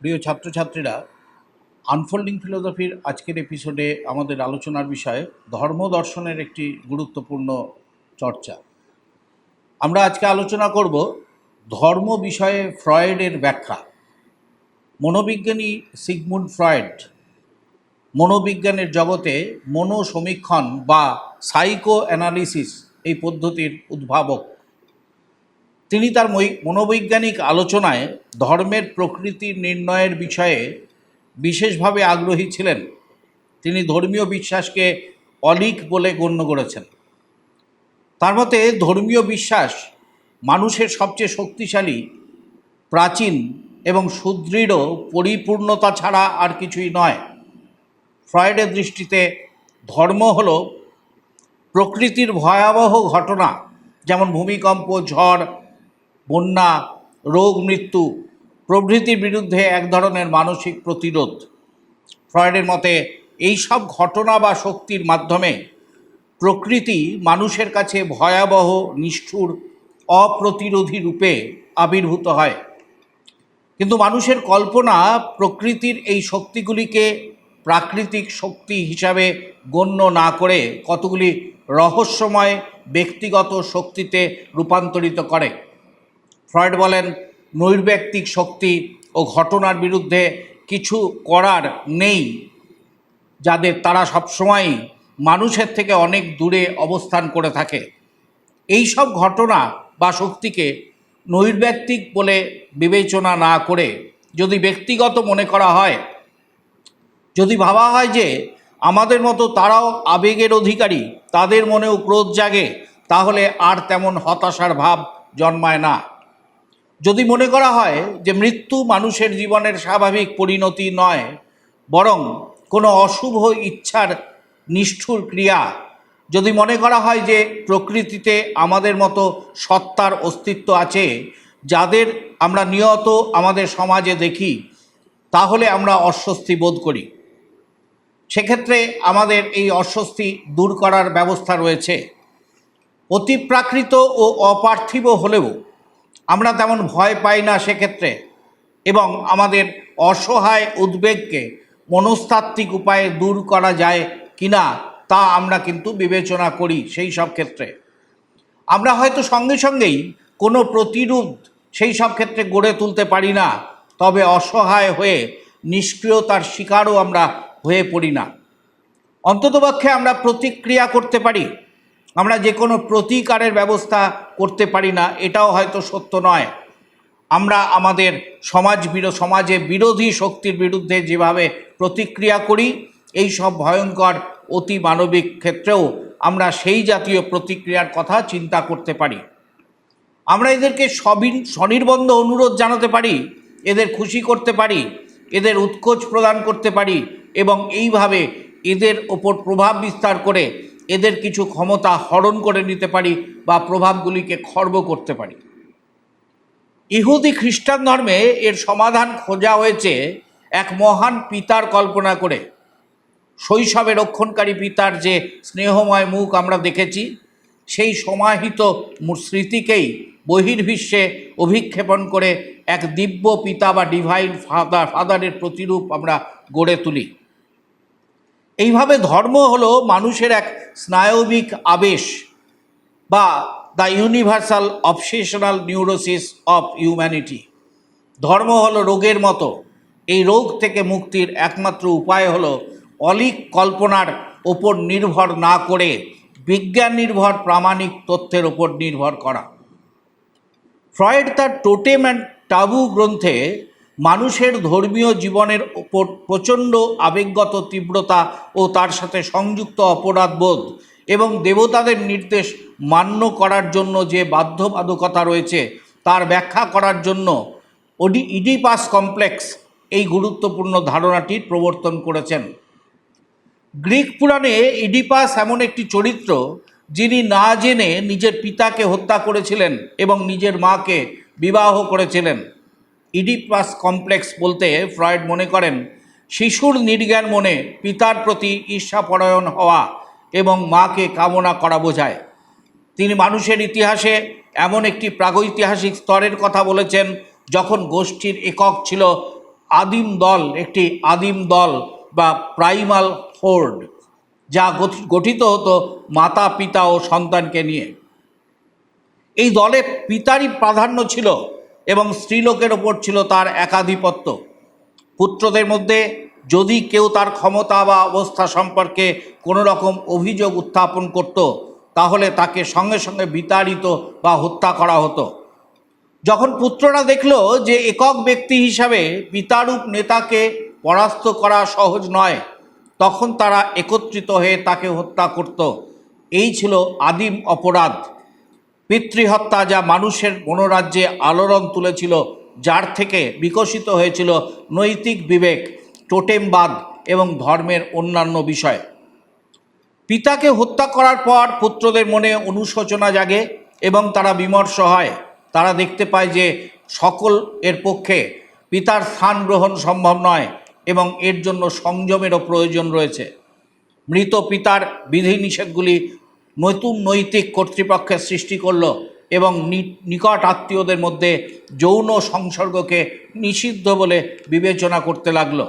প্রিয় ছাত্রছাত্রীরা আনফোল্ডিং ফিলোসফির আজকের এপিসোডে আমাদের আলোচনার বিষয়ে ধর্ম দর্শনের একটি গুরুত্বপূর্ণ চর্চা। আমরা আজকে আলোচনা করব ধর্ম বিষয়ে ফ্রয়েডের ব্যাখ্যা। মনোবিজ্ঞানী সিগমুন্ড ফ্রয়েড মনোবিজ্ঞানের জগতে মনোসমীক্ষণ বা সাইকো অ্যানালিসিস এই পদ্ধতির উদ্ভাবক। তিনি তার মনোবৈজ্ঞানিক আলোচনায় ধর্মের প্রকৃতি নির্ণয়ের বিষয়ে বিশেষভাবে আগ্রহী ছিলেন। তিনি ধর্মীয় বিশ্বাসকে অলিক বলে গণ্য করেছেন। তার মতে, ধর্মীয় বিশ্বাস মানুষের সবচেয়ে শক্তিশালী, প্রাচীন এবং সুদৃঢ় পরিপূর্ণতা ছাড়া আর কিছুই নয়। ফ্রয়েডের দৃষ্টিতে ধর্ম হল প্রকৃতির ভয়াবহ ঘটনা, যেমন ভূমিকম্প, ঝড় বন্যা, রোগ, মৃত্যু প্রভৃতির বিরুদ্ধে এক ধরনের মানসিক প্রতিরোধ। ফ্রয়েডের মতে, এই সব ঘটনা বা শক্তির মাধ্যমে প্রকৃতি মানুষের কাছে ভয়াবহ, নিষ্ঠুর, অপ্রতিরোধী রূপে আবির্ভূত হয়। কিন্তু মানুষের কল্পনা প্রকৃতির এই শক্তিগুলিকে প্রাকৃতিক শক্তি হিসাবে গণ্য না করে কতগুলি রহস্যময়, ব্যক্তিগত শক্তিতে রূপান্তরিত করে। ফ্রয়েড বলেন, নৈর্ব্যক্তিক শক্তি ও ঘটনার বিরুদ্ধে কিছু করার নেই, যাদের তারা সবসময়ই মানুষের থেকে অনেক দূরে অবস্থান করে থাকে। এই সব ঘটনা বা শক্তিকে নৈর্ব্যক্তিক বলে বিবেচনা না করে যদি ব্যক্তিগত মনে করা হয়, যদি ভাবা হয় যে আমাদের মতো তারাও আবেগের অধিকারী, তাদের মনেও ক্রোধ জাগে, তাহলে আর তেমন হতাশার ভাব জন্মায় না। যদি মনে করা হয় যে মৃত্যু মানুষের জীবনের স্বাভাবিক পরিণতি নয়, বরং কোনো অশুভ ইচ্ছার নিষ্ঠুর ক্রিয়া, যদি মনে করা হয় যে প্রকৃতিতে আমাদের মতো সত্তার অস্তিত্ব আছে, যাদের আমরা নিয়ত আমাদের সমাজে দেখি, তাহলে আমরা অস্বস্তি বোধ করি। সেক্ষেত্রে আমাদের এই অস্বস্তি দূর করার ব্যবস্থা রয়েছে। অতিপ্রাকৃত ও অপার্থিব হলেও আমরা তেমন ভয় পাই না সেক্ষেত্রে। এবং আমাদের অসহায় উদ্বেগকে মনস্তাত্ত্বিক উপায়ে দূর করা যায় কিনা তা আমরা কিন্তু বিবেচনা করি সেই সব ক্ষেত্রে। আমরা হয়তো সঙ্গে সঙ্গেই কোনো প্রতিরোধ সেই সব ক্ষেত্রে গড়ে তুলতে পারি না, তবে অসহায় হয়ে নিষ্ক্রিয়তার শিকারও আমরা হয়ে পড়ি না। অন্ততপক্ষে আমরা প্রতিক্রিয়া করতে পারি। আমরা যে কোনো প্রতিকারের ব্যবস্থা করতে পারি না, এটাও হয়তো সত্য নয়। আমরা আমাদের সমাজ সমাজে বিরোধী শক্তির বিরুদ্ধে যেভাবে প্রতিক্রিয়া করি, এই সব ভয়ঙ্কর অতি মানবিক ক্ষেত্রেও আমরা সেই জাতীয় প্রতিক্রিয়ার কথা চিন্তা করতে পারি। আমরা এদেরকে সবিন, স্বনির্বন্ধ অনুরোধ জানাতে পারি, এদের খুশি করতে পারি, এদের উৎকোচ প্রদান করতে পারি এবং এইভাবে এদের ওপর প্রভাব বিস্তার করে এদের কিছু ক্ষমতা হরণ করে নিতে পারি বা প্রভাবগুলিকে খর্ব করতে পারি। ইহুদি খ্রিস্টান ধর্মে এর সমাধান খোঁজা হয়েছে এক মহান পিতার কল্পনা করে। শৈশবে রক্ষণকারী পিতার যে স্নেহময় মুখ আমরা দেখেছি, সেই সমাহিত স্মৃতিকেই বহির্বিশ্বে অভিক্ষেপণ করে এক দিব্য পিতা বা ডিভাইন ফাদার ফাদারের প্রতিরূপ আমরা গড়ে তুলি। এইভাবে ধর্ম হলো মানুষের এক স্নায়বিক আবেশ বা the universal obsessional neurosis of humanity ধর্ম হলো রোগের মতো। এই রোগ থেকে মুক্তির একমাত্র উপায় হলো অলিক কল্পনার ওপর নির্ভর না করে বিজ্ঞান নির্ভর, প্রামাণিক তথ্যের ওপর নির্ভর করা। ফ্রয়েড তার টোটেম অ্যান্ড টাবু গ্রন্থে মানুষের ধর্মীয় জীবনের ওপর প্রচণ্ড আবেগগত তীব্রতা ও তার সাথে সংযুক্ত অপরাধবোধ এবং দেবতাদের নির্দেশ মান্য করার জন্য যে বাধ্যবাধকতা রয়েছে, তার ব্যাখ্যা করার জন্য ওডি, ইডিপাস কমপ্লেক্স এই গুরুত্বপূর্ণ ধারণাটির প্রবর্তন করেছেন। গ্রিক পুরাণে ইডিপাস এমন একটি চরিত্র যিনি না জেনে নিজের পিতাকে হত্যা করেছিলেন এবং নিজের মাকে বিবাহ করেছিলেন। ইডিপাস কমপ্লেক্স বলতে ফ্রয়েড মনে করেন, শিশুর নির্জ্ঞান মনে পিতার প্রতি ঈর্ষাপরায়ণ হওয়া এবং মাকে কামনা করা বোঝায়। তিনি মানুষের ইতিহাসে এমন একটি প্রাগৈতিহাসিক স্তরের কথা বলেছেন, যখন গোষ্ঠীর একক ছিল আদিম দল, একটি আদিম দল বা প্রাইমাল ফোর্ড যা গঠিত হতো মাতা, পিতা ও সন্তানকে নিয়ে। এই দলে পিতারই প্রাধান্য ছিল এবং স্ত্রীলোকের ওপর ছিল তার একাধিপত্য। পুত্রদের মধ্যে যদি কেউ তার ক্ষমতা বা অবস্থা সম্পর্কে কোনো রকম অভিযোগ উত্থাপন করত, তাহলে তাকে সঙ্গে সঙ্গে বিতাড়িত বা হত্যা করা হতো। যখন পুত্ররা দেখল যে একক ব্যক্তি হিসাবে পিতারূপ নেতাকে পরাস্ত করা সহজ নয়, তখন তারা একত্রিত হয়ে তাকে হত্যা করত। এই ছিল আদিম অপরাধ। পিতৃহত্যা যা মানুষের মনোরাজ্যে আলোড়ন তুলেছিল, যার থেকে বিকশিত হয়েছিল নৈতিক বিবেক, টোটেমবাদ এবং ধর্মের অন্যান্য বিষয়। পিতাকে হত্যা করার পর পুত্রদের মনে অনুশোচনা জাগে এবং তারা বিমর্ষ হয়। তারা দেখতে পায় যে সকল এর পক্ষে পিতার স্থান গ্রহণ সম্ভব নয় এবং এর জন্য সংযমেরও প্রয়োজন রয়েছে। মৃত পিতার বিধিনিষেধগুলি নতুন নৈতিক কর্তৃপক্ষের সৃষ্টি করল এবং নিকট আত্মীয়দের মধ্যে যৌন সংসর্গকে নিষিদ্ধ বলে বিবেচনা করতে লাগল।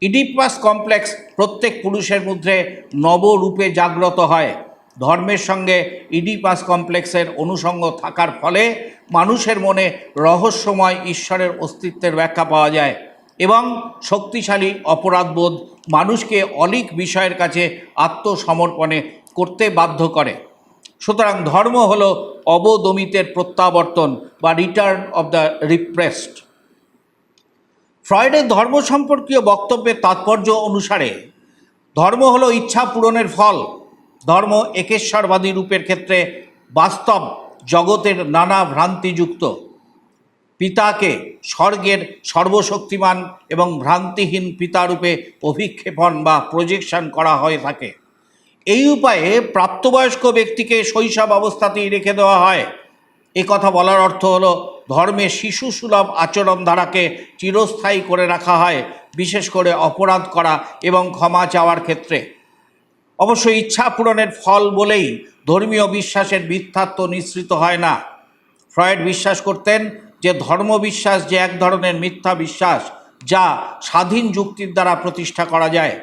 ইডিপাস কমপ্লেক্স প্রত্যেক পুরুষের মধ্যে নবরূপে জাগ্রত হয়। ধর্মের সঙ্গে ইডিপাস কমপ্লেক্সের অনুষঙ্গ থাকার ফলে মানুষের মনে রহস্যময় ঈশ্বরের অস্তিত্বের ব্যাখ্যা পাওয়া যায় এবং শক্তিশালী অপরাধবোধ মানুষকে অলিক বিষয়ের কাছে আত্মসমর্পণে করতে বাধ্য করে। সুতরাং ধর্ম হল অবদমিতের প্রত্যাবর্তন বা রিটার্ন অব দ্য রিপ্রেসড ফ্রয়েডের ধর্ম সম্পর্কীয় বক্তব্যের তাৎপর্য অনুসারে, ধর্ম হল ইচ্ছা পূরণের ফল। ধর্ম একেশ্বরবাদী রূপের ক্ষেত্রে বাস্তব জগতের নানা ভ্রান্তিযুক্ত। পিতাকে স্বর্গের সর্বশক্তিমান এবং ভ্রান্তিহীন পিতারূপে অভিক্ষেপণ বা প্রজেকশন করা হয়ে থাকে। এই উপায়ে প্রাপ্তবয়স্ক ব্যক্তিকে শৈশব অবস্থাতেই রেখে দেওয়া হয়। এ কথা বলার অর্থ হলো, ধর্মে শিশু সুলভ আচরণ ধারাকে চিরস্থায়ী করে রাখা হয়, বিশেষ করে অপরাধ করা এবং ক্ষমা চাওয়ার ক্ষেত্রে। অবশ্য ইচ্ছা পূরণের ফল বলেই ধর্মীয় বিশ্বাসের মিথ্যাত্ব নিঃসৃত হয় না। ফ্রয়েড বিশ্বাস করতেন যে ধর্মবিশ্বাস যে এক ধরনের মিথ্যা বিশ্বাস, যা স্বাধীন যুক্তির দ্বারা প্রতিষ্ঠা করা যায়।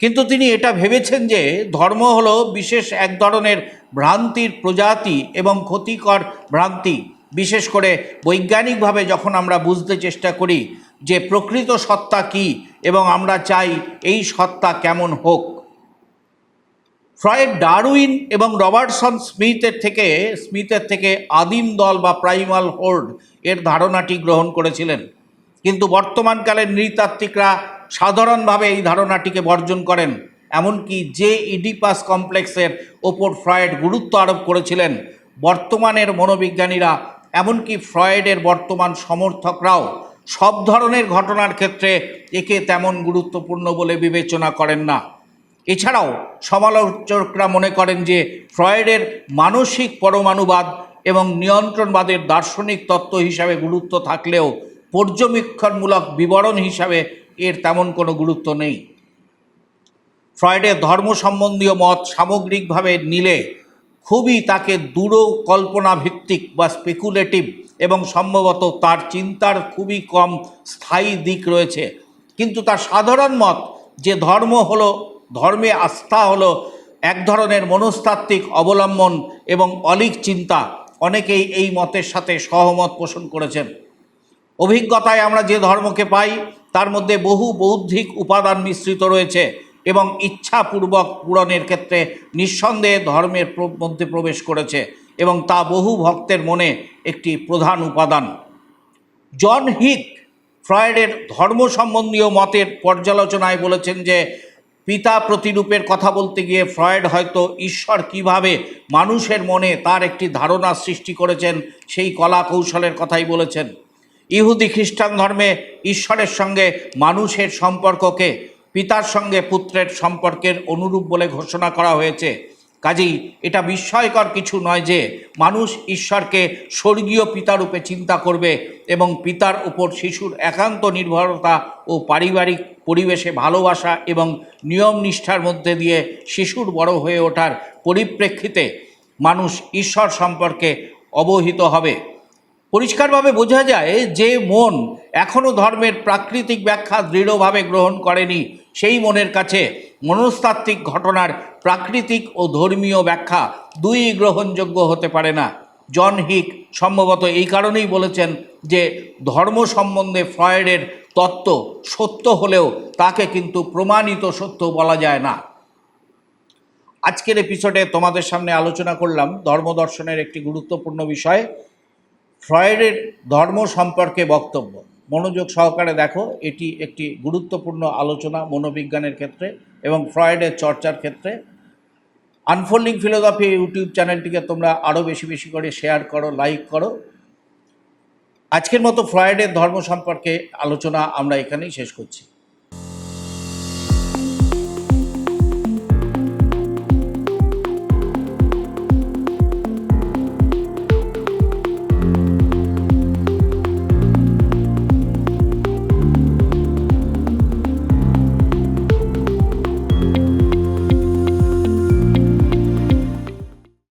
কিন্তু তিনি এটা ভেবেছেন যে ধর্ম হলো বিশেষ এক ধরনের ভ্রান্তির প্রজাতি এবং ক্ষতিকর ভ্রান্তি। বিশেষ করে বৈজ্ঞানিকভাবে যখন আমরা বুঝতে চেষ্টা করি যে প্রকৃত সত্তা কী এবং আমরা চাই এই সত্তা কেমন হোক। ফ্রয়েড, ডারউইন এবং রবার্টসন স্মিথের থেকে স্মিথের থেকে আদিম দল বা প্রাইমাল হোর্ড এর ধারণাটি গ্রহণ করেছিলেন। কিন্তু বর্তমানকালের নৃতাত্ত্বিকরা সাধারণভাবে এই ধারণাটিকে বর্জন করেন, এমনকি যে ইডিপাস কমপ্লেক্সের ওপর ফ্রয়েড গুরুত্ব আরোপ করেছিলেন, বর্তমানের মনোবিজ্ঞানীরা, এমনকি ফ্রয়েডের বর্তমান সমর্থকরাও সব ধরনের ঘটনার ক্ষেত্রে একে তেমন গুরুত্বপূর্ণ বলে বিবেচনা করেন না। এছাড়াও সমালোচকরা মনে করেন যে ফ্রয়েডের মানসিক পরমাণুবাদ এবং নিয়ন্ত্রণবাদের দার্শনিক তত্ত্ব হিসাবে গুরুত্ব থাকলেও পর্যবেক্ষণমূলক বিবরণ হিসাবে এর তেমন কোনো গুরুত্ব নেই। ফ্রয়েডের ধর্ম সম্বন্ধীয় মত সামগ্রিকভাবে নিলে খুবই তাকে দূর কল্পনা ভিত্তিক বা স্পেকুলেটিভ এবং সম্ভবত তার চিন্তার খুবই কম স্থায়ী দিক রয়েছে। কিন্তু তার সাধারণ মত যে ধর্ম হলো, ধর্মে আস্থা হলো, এক ধরনের মনস্তাত্ত্বিক অবলম্বন এবং অলিক চিন্তা অনেকেই এই মতের সাথে সহমত পোষণ করেছেন। অভিজ্ঞতায় আমরা যে ধর্মকে পাই তার মধ্যে বহু বৌদ্ধিক উপাদান মিশ্রিত রয়েছে এবং ইচ্ছাপূর্বক পূরণের ক্ষেত্রে নিঃসন্দেহে ধর্মের মধ্যে প্রবেশ করেছে এবং তা বহু ভক্তের মনে একটি প্রধান উপাদান। জন হিক ফ্রয়েডের ধর্ম সম্বন্ধীয় মতের পর্যালোচনায় বলেছেন যে, পিতা প্রতিরূপের কথা বলতে গিয়ে ফ্রয়েড হয়তো ঈশ্বর কীভাবে মানুষের মনে তার একটি ধারণা সৃষ্টি করেছেন সেই কলা কৌশলের কথাই বলেছেন। ইহুদি খ্রিস্টান ধর্মে ঈশ্বরের সঙ্গে মানুষের সম্পর্ককে, পিতার সঙ্গে পুত্রের সম্পর্কের অনুরূপ বলে ঘোষণা করা হয়েছে। কাজেই এটা বিস্ময়কর কিছু নয় যে মানুষ ঈশ্বরকে স্বর্গীয় পিতারূপে চিন্তা করবে এবং পিতার উপর শিশুর একান্ত নির্ভরতা ও পারিবারিক পরিবেশে ভালোবাসা এবং নিয়ম নিষ্ঠার মধ্যে দিয়ে শিশুর বড় হয়ে ওঠার পরিপ্রেক্ষিতে মানুষ ঈশ্বর সম্পর্কে অবহিত হবে। পরিষ্কারভাবে বোঝা যায় যে মন এখনও ধর্মের প্রাকৃতিক ব্যাখ্যা দৃঢ়ভাবে গ্রহণ করেনি। সেই মনের কাছে মনস্তাত্ত্বিক ঘটনার প্রাকৃতিক ও ধর্মীয় ব্যাখ্যা দুই গ্রহণযোগ্য হতে পারে না। জন হিক সম্ভবত এই কারণেই বলেছেন যে ধর্ম সম্বন্ধে ফ্রয়েডের তত্ত্ব সত্য হলেও তাকে কিন্তু প্রমাণিত সত্য বলা যায় না। আজকের এপিসোডে তোমাদের সামনে আলোচনা করলাম ধর্মদর্শনের একটি গুরুত্বপূর্ণ বিষয়। ফ্রয়েডের ধর্ম সম্পর্কে বক্তব্য। মনোযোগ সহকারে দেখো, এটি একটি গুরুত্বপূর্ণ আলোচনা মনোবিজ্ঞানের ক্ষেত্রে এবং ফ্রয়েডের চর্চার ক্ষেত্রে। আনফোল্ডিং ফিলোসফি ইউটিউব চ্যানেলটিকে তোমরা আরও বেশি বেশি করে শেয়ার করো, লাইক করো। আজকের মতো ফ্রয়েডের ধর্ম সম্পর্কে আলোচনা আমরা এখানেই শেষ করছি।